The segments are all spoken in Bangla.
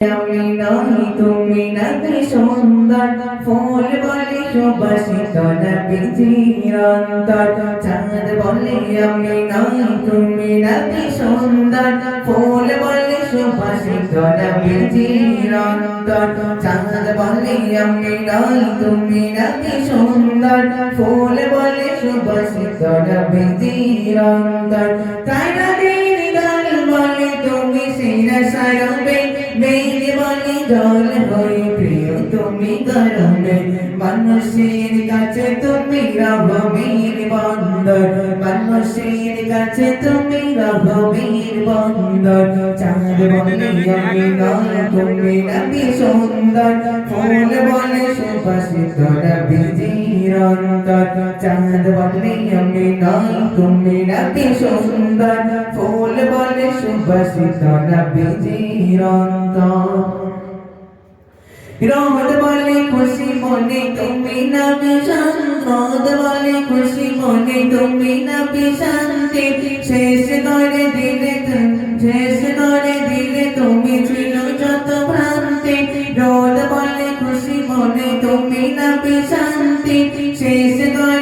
নাকি ফুল বলে সুবাসিত নাকি চিরন্তর চাঁদ নাকি নাকি নাকি নাকি তাই না জল হয়ে প্রিয়, তুমি গরমে। মানুষের কাছে তুমি রহমের বন্দর। মানুষের কাছে তুমি রহমের বন্দর। চাঁদ বলে আমি তুমি নাকি সুন্দর। ফুল বলে সুবাসিত রবি চিরন্তর চাঁদ বলে আমি তুমি নাকি সুন্দর। ফুল বলে সুবাসিত রবি চিরন্তর রহমত বলে খুশি মনে তুমি নবী সম্পদ বলে খুশি মনে তুমি নবী শান্তি শেষ করে দিলে শেষ করে দিলে তুমি ছিল যত ভ্রান্তি। রোদ বলে খুশি মনে তুমি নবী শান্তি শেষ করে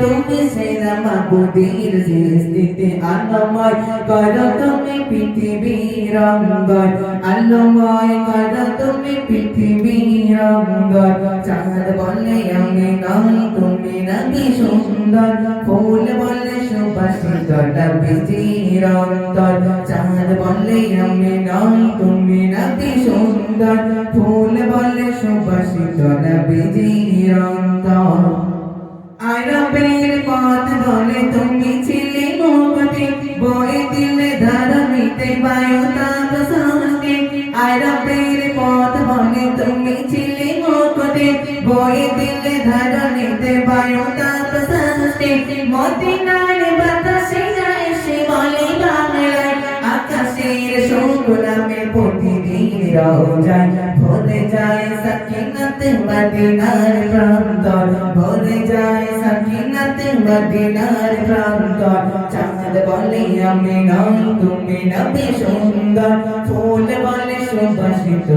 তুমি সেরা মাবুদের সৃষ্টিতে আলোময় কর তুমি পৃথিবীর অঙ্গন আলোময় কর তুমি পৃথিবীর অঙ্গন চাঁদ বলে আমি নয় তুমি নাকি সুন্দর ফুল বলে সুবাসিত চিরন্তর চাঁদ বলে আমি নয় তুমি নাকি সুন্দর ফুল বলে সুবাসিত চিরন্তর আরবের পথ বলে তুমি ছিলে মোহতে বয়ে দিলে ধরমিতে বায়ু তাপ সৃষ্টি প্রেমের পথ বলে তুমি ছিলে মোহতে বয়ে দিলে ধরমিতে বায়ু তাপ সৃষ্টি মদিনার রোজায় ভরে যায় সকিনত মদিনার প্রান্তর ভরে যায় সকিনত মদিনার প্রান্তর। চাঁদ বলে আমি নয়, তুমি নবী সুন্দর। ফুল বলে সুবাসিত